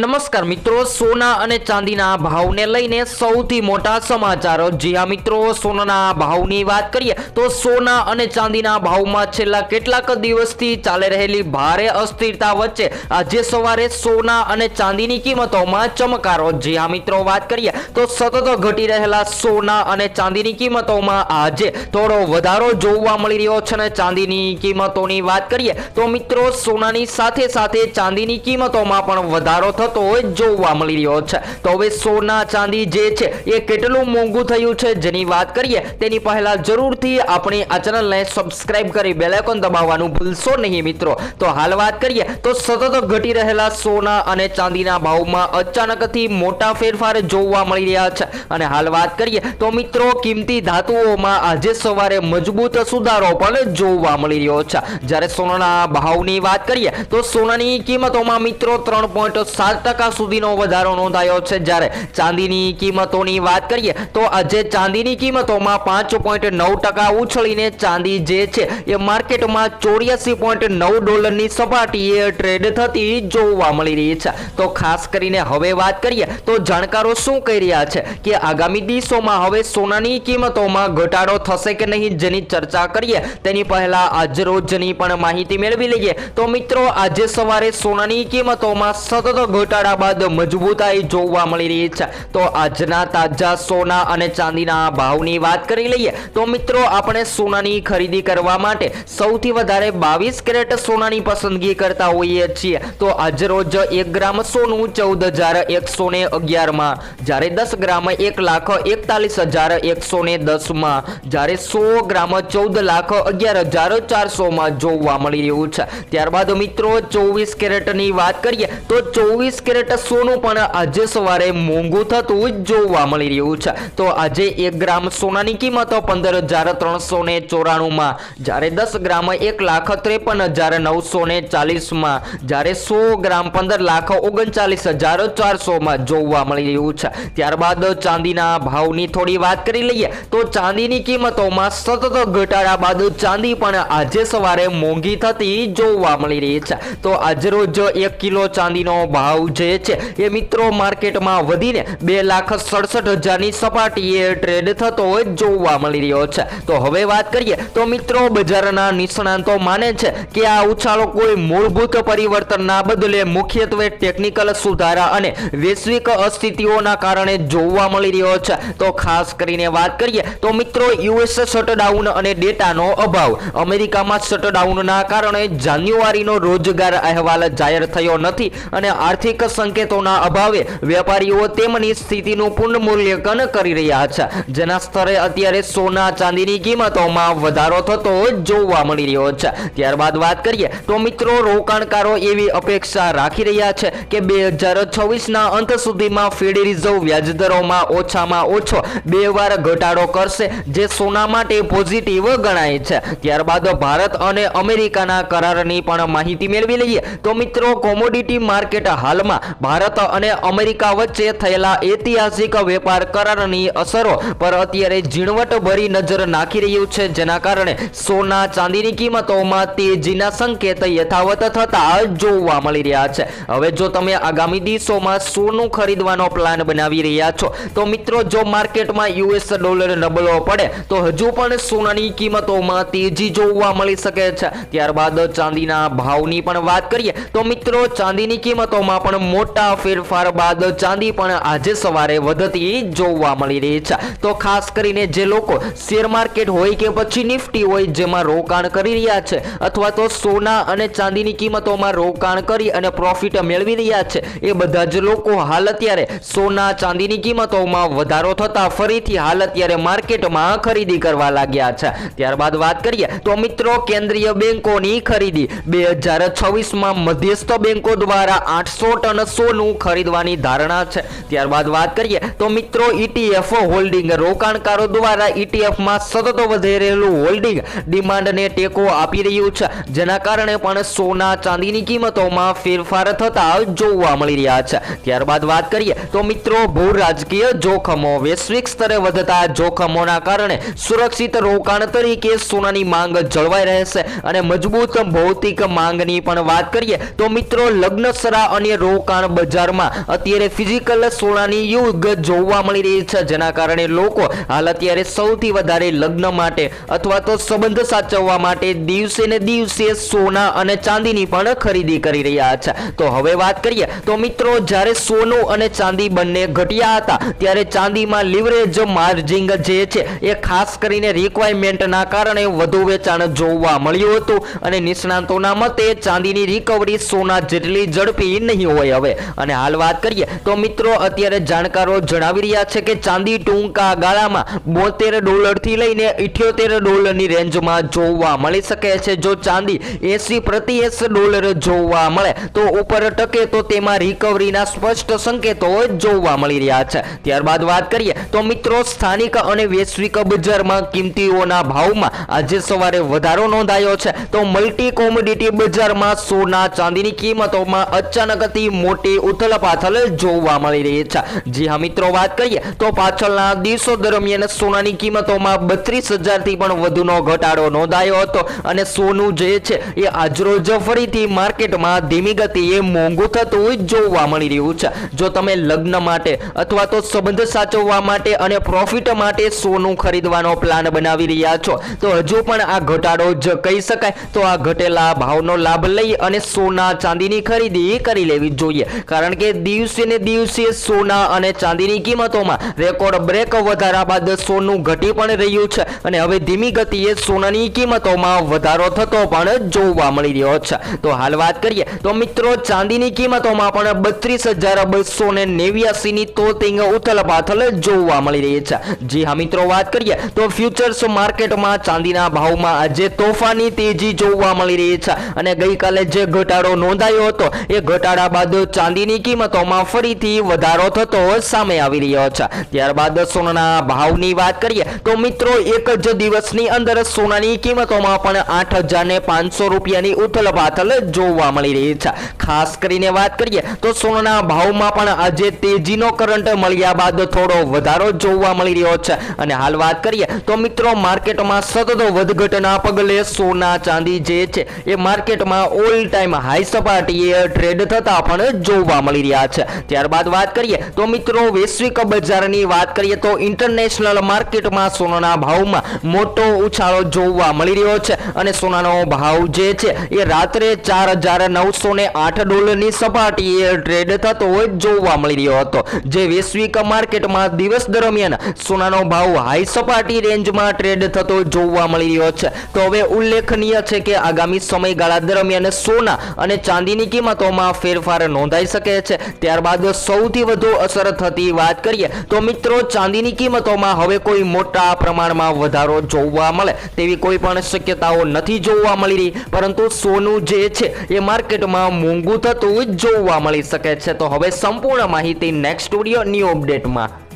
નમસ્કાર મિત્રો, સોના અને ચાંદીના ભાવને લઈને સૌથી મોટા સમાચારો. જી હા મિત્રો, સોનાના ભાવની વાત કરીએ તો સોના અને ચાંદીના ભાવમાં છેલ્લા કેટલાક દિવસથી ચાલી રહેલી ભારે અસ્થિરતા વચ્ચે આજે સવારે સોના અને ચાંદીની કિંમતોમાં ચમકારો. જી હા મિત્રો, વાત કરીએ તો સતત ઘટી રહેલા સોના અને ચાંદીની કિંમતોમાં આજે થોડો વધારો જોવા મળી રહ્યો છે અને ચાંદીની કિંમતોની વાત કરીએ તો મિત્રો, સોનાની સાથે સાથે ચાંદીની કિંમતોમાં પણ વધારો થતો હોય જોવા મળી રહ્યો છે. તો હવે સોના ચાંદી જે છે, એ કેટલું મોંઘું થયું છે જેની વાત કરીએ, તેની પહેલા જરૂરથી આપણી આ ચેનલને સબસ્ક્રાઇબ કરી બેલ આઇકોન દબાવવાનું ભૂલશો નહીં મિત્રો. તો હાલ વાત કરીએ, તો સતત ઘટી રહેલા સોના અને ચાંદીના ભાવમાં અચાનકથી મોટા ફેરફાર જોવા મળી રહ્યા છે. અને હાલ વાત કરીએ, તો મિત્રો કિંમતી ધાતુઓમાં આજે સવારે મજબૂત સુધારો પણ જોવા મળી રહ્યો છે. જ્યારે સોનાના ભાવની વાત કરીએ, તો સોનાની કિંમતોમાં મિત્રો ત્રણ પોઈન્ટ સાત ટકા સુધીનો વધારો નોંધાયો છે. જ્યારે ચાંદીની કિંમતોની વાત કરીએ તો આજે ચાંદીની કિંમતોમાં પાંચ પોઈન્ટ નવ ટકા ઉછળીને ચાંદી જે છે એ માર્કેટમાં ચોર્યાસી પોઈન્ટ નવ ડોલરની સપાટીએ ટ્રેડ થતી જોવા મળી રહી છે. તો ખાસ કરીને હવે વાત કરીએ તો જાણકારો શું કહી રહ્યા છે કે આગામી દિવસોમાં હવે સોનાની કિંમતોમાં ઘટાડો થશે કે નહીં જેની ચર્ચા કરીએ તેની પહેલા આજ રોજની પણ માહિતી મેળવી લઈએ. તો મિત્રો, આજે સવારે સોનાની કિંમતોમાં સતત ઘટાડા બાદ મજબૂતાઈ જોવા મળી રહી છે. તો આજના તાજા સોના અને ચાંદીના ભાવની વાત કરી લઈએ, તો મિત્રો આપણે સોનાની ખરીદી કરવા માટે સૌથી વધારે બાવીસ કેરેટ સોનાની પસંદગી કરતા હોઈએ છીએ. તો આજ રોજ એક ગ્રામ સોનું ચૌદ હજાર એકસો ને અગિયારમાં, જ્યારે દસ ગ્રામ એક લાખ એકતાલીસ હજાર એકસો ને દસમાં, જ્યારે સો ગ્રામ ચૌદ લાખ અગિયાર હજાર ચારસોમાં જોવા મળી રહ્યું છે. ત્યારબાદ મિત્રો ચોવીસ કેરેટની વાત કરીએ, તો ચોવીસ કેરેટ સોનું પણ આજે સવારે મોંઘું થતું જોવા મળી રહ્યું છે. તો આજે એક ગ્રામ સોનાની કિંમત પંદર હજાર ત્રણસો ને ચોરાણુંમાં, જ્યારે દસ ગ્રામ એક લાખ ત્રેપન હજાર નવસો ને ચાલીસમાં, જ્યારે સો ગ્રામ પંદર લાખ ઓગણચાલીસ હજાર ચારસોમાં જોવા મળી રહ્યું છે. ત્યારબાદ ચાંદીના ભાવની થોડી વાત કરી લઈએ, તો ચાંદીની કિંમતોમાં સતત ઘટાડા બાદ ચાંદી પણ આજે સવારે મોંઘી થતી જોવા મળી રહી છે. તો આજે રોજ એક કિલો ચાંદીનો ભાવ જે છે એ મિત્રો માર્કેટમાં વધીને બે લાખ સડસઠ હજારની સપાટીએ ટ્રેડ થતો હોય જોવા મળી રહ્યો છે. તો હવે વાત કરીએ, તો મિત્રો બજારના નિષ્ણાંતો માને છે કે આ ઉછાળો કોઈ મૂળભૂત પરિવર્તનના બદલે મુખ્યત્વે ટેકનિકલ સુધારા અને વૈશ્વિક અસ્થિતિઓના કારણે જોવા મળી રહ્યો છે. તો ખાસ કરીને વાત કરીએ, તો મિત્રો યુએસ શટડાઉન અને ડેટાનો અભાવ. અમેરિકામાં શટડાઉનના કારણે જાન્યુઆરીનો રોજગાર અહેવાલ જાહેર થયો નથી અને આર્થિક સંકેતોના અભાવે વેપારીઓ તેમની સ્થિતિનું પુનર્મૂલ્યાંકન કરી રહ્યા છે. જેના સ્તરે અત્યારે સોના ચાંદીની કિંમતોમાં વધારો થતો જોવા મળી રહ્યો છે. ત્યારબાદ વાત કરીએ તો મિત્રો રોકાણકારો એવી અપેક્ષા રાખી રહ્યા છે કે બે હજાર છવ્વીસના અંત સુધીમાં ફેડ રિઝર્વ વ્યાજદરોમાં ઓછામાં ઓછો બે વાર ઘટાડો કરશે, જે સોના માટે પોઝિટિવ ગણાય છે. ત્યારબાદ ભારત અને અમેરિકાના કરારની પણ માહિતી મેળવી લઈએ તો મિત્રો કોમોડિટી માર્કેટ હાલમાં ભારત અને અમેરિકા વચ્ચે થયેલા ઐતિહાસિક વેપાર કરારની અસરો પર અત્યારે ઝીણવટ ભરી નજર નાખી રહ્યું છે. જેના કારણે સોના ચાંદીની કિંમતોમાં તેજીના સંકેત યથાવત થતા જોવા મળી રહ્યા છે. હવે જો તમે આગામી દિવસોમાં સોનું ખરીદવાનો પ્લાન બનાવી રહ્યા છો, તો મિત્રો જો માર્કેટમાં યુએસ ડોલર નબળો પડે, તો હજુ પણ સોનાની કિંમતોમાં તેજી જોવા મળી શકે છે. ત્યારબાદ ચાંદીના ભાવની પણ વાત કરીએ, તો મિત્રો ચાંદીની કિંમતોમાં પણ મોટા ફેરફાર બાદ ચાંદી પણ આજે સવારે વધતી જોવા મળી રહી છે. તો ખાસ કરીને જે લોકો શેર માર્કેટ હોય કે પછી નિફ્ટી હોય જેમાં રોકાણ કરી રહ્યા છે અથવા તો સોના અને ચાંદીની કિંમતોમાં રોકાણ કરી અને પ્રોફિટ મેળવી રહ્યા છે, એ બધા જ લોકો હાલ અત્યારે સોના, ચાંદીની કિંમતોમાં વધારો થતા ફરીથી હાલ અત્યારે માર્કેટમાં ખરીદી કરવા લાગ્યા છે. ત્યારબાદ વાત કરીએ તો મિત્રો કેન્દ્રીય બેંકોની ખરીદી. બે હજાર છવ્વીસમાં મધ્યસ્થ બેંકો દ્વારા આઠસો ટન સોનું ખરીદવાની ધારણા છે. ત્યારબાદ વાત કરીએ તો મિત્રો ETF હોલ્ડિંગ રોકાણકારો દ્વારા ઇટીએફમાં સતત વધી રહેલું હોલ્ડિંગ ડિમાન્ડને ટેકો આપી રહ્યું છે. જેના કારણે પણ સોના ચાંદીની કિંમતોમાં ફેરફાર થતા જોવા મળી રહ્યા છે. ત્યારબાદ વાત કરીએ તો મિત્રો ભૂ રાજકીય જોખમો. વૈશ્વિક સ્તરે વધતા જોખમોના કારણે સુરક્ષિત રોકાણ તરીકે સોનાની માંગ જળવાઈ રહેશે. અને મજબૂત ભૌતિક માંગની પણ વાત કરીએ તો મિત્રો લગ્નસરા અને રોકાણ બજારમાં અત્યારે ફિઝિકલ સોનાની યુગ જોવા મળી રહી છે, જેના કારણે લોકો હાલ અત્યારે સૌથી વધારે લગ્ન માટે અથવા તો સંબંધ સાચવવા માટે દિવસે ને દિવસે સોના અને ચાંદીની પણ ખરીદી કરી રહ્યા છે. તો હવે વાત કરીએ, તો મિત્રો જ્યારે સોનું અને ચાંદી બંને ઘટ્યા હતા, ત્યારે ચાંદીમાં લિવરેજ માર્જિંગ જે છે, એ ખાસ કરીને રિક્વાયરમેન્ટના કારણે વધુ વેચાણ જોવા મળ્યું હતું અને નિષ્ણાંતોના મતે ચાંદીની રિકવરી સોના જેટલી ઝડપી નહીં હોય હવે. અને હાલ વાત કરીએ તો મિત્રો, અત્યારે જાણકારો જણાવી રહ્યા છે કે ચાંદી ટૂંકા ગાળામાં બોતેર ડોલરથી લઈને ઇઠ્યોતેર ડોલરની રેન્જમાં જોવા મળી શકે છે. જો ચાંદી એસી પ્રતિ એસ ડોલર જોવા મળે તો ઉપર ટકે તો તેમાં રિકવરીના સ્પષ્ટ સંકેતો જોવા મળી રહ્યા છે. ત્યારબાદ વાત કરીએ તો મિત્રો, સ્થાનિક અને વૈશ્વિક બજારમાં કિંમતીઓના ભાવમાં આજે સવારે વધારો નોંધાયો છે. તો મલ્ટી કોમોડિટી બજારમાં સોના ચાંદીની કિંમતોમાં અચાનકથી મોટી ઉથલપાથલ જોવા મળી રહી છે. જી હા, મિત્રો, વાત કરીએ તો પાછળના દિવસો દરમિયાન સોનાની કિંમતોમાં બત્રીસ હજારથી પણ વધુનો ઘટાડો નોંધાયો હતો અને સોનું જે છે એ આજરોજ ફરીથી માર્કેટમાં ધીમી ગતિએ મોંઘું થતું જોવા મળી રહ્યું છે. જો તમે લગ્ન માટે અથવા તો સંબંધ સાચવવા માટે અને પ્રોફિટ માટે સોનું ખરીદવાનો પ્લાન બનાવી રહ્યા છો, તો હજુ પણ આ ઘટાડો જ કહી શકાય. તો આ ઘટેલા ભાવનો લાભ લઈ અને સોના ચાંદીની ખરીદી કરી લેવી જોઈએ. કારણ કે દિવસે ને દિવસે સોના અને ચાંદીની કિંમતોમાં રેકોર્ડ બ્રેક વધારા બાદ સોનું ઘટી પણ રહ્યું છે અને હવે ધીમી ગતિએ સોનાની કિંમતોમાં વધારો થતો પણ જોવા મળી રહ્યો છે. તો હાલ વાત કરીએ, તો મિત્રો ચાંદીની કિંમતોમાં પણ બત્રીસ હજાર બસો ને નેવ્યાસીની તોતિંગ ઉથલપાથલ જોવા મળી રહી છે. જી હા મિત્રો, વાત કરીએ, તો ફ્યુચર્સ માર્કેટમાં ચાંદીના ભાવમાં આજે તોફાની તેજી જોવા મળી રહી છે. અને ગઈકાલે જે ઘટાડો નોંધાયો હતો, એ ઘટાડા બાદ ચાંદીની કિંમતોમાં ફરીથી વધારો થતો સામે આવી રહ્યો છે. ત્યારબાદ સોનાના ભાવની વાત કરીએ તો મિત્રો, એક જ દિવસની અંદર સોનાની કિંમતોમાં પણ આઠ હજારને પાંચસો રૂપિયાની ઉથલપાથલ જોવા મળી રહી છે. ખાસ કરીને વાત કરીએ તો સોનાના ભાવમાં પણ આજે તેજીનો કરંટ મળ્યા બાદ થોડો વધારો જોવા મળી રહ્યો છે. અને હાલ વાત કરીએ તો મિત્રો, માર્કેટમાં સતત વધઘટના પગલે સોના ચાંદી જે છે, એ માર્કેટમાં ઓલ ટાઈમ હાઈ સપાટીએ ટ્રેડ થતા પણ જોવા મળી રહ્યા છે. ત્યારબાદ વાત કરીએ તો મિત્રો, વૈશ્વિક બજારની વાત કરીએ તો ઇન્ટરનેશનલ માર્કેટમાં સોનાના ભાવમાં મોટો ઉછાળો જોવા મળી રહ્યો છે અને સોનાનો ભાવ જે છે એ રાત્રે ચાર હજાર નવસો ને આઠ ડોલરની સપાટીએ ટ્રેડ થતો હોય જોવા મળી રહ્યો હતો. જે વૈશ્વિક માર્કેટમાં દિવસ દરમિયાન સોનાનો ભાવ હાઈ સપાટી રેન્જમાં ટ્રેડ થતો જોવા મળી રહ્યો છે. તો હવે ઉલ્લેખનીય છે કે આગામી સમયગાળા દરમિયાન સોના અને ચાંદીની કિંમતોમાં ફેરફાર નોંધાઈ શકે છે. ત્યારબાદ સૌથી વધુ અસર થતી વાત કરીએ તો મિત્રો ચાંદીની કિંમતોમાં હવે કોઈ મોટા પ્રમાણમાં વધારો જોવા મળે તેવી કોઈ પણ શક્યતાઓ નથી જોવા મળી રહી. પરંતુ સોનું જે છે એ માર્કેટમાં મોંઘું થતું જોવા મળી શકે છે. તો હવે સંપૂર્ણ માહિતી નેક્સ્ટ સ્ટુડિયો ન્યૂ અપડેટમાં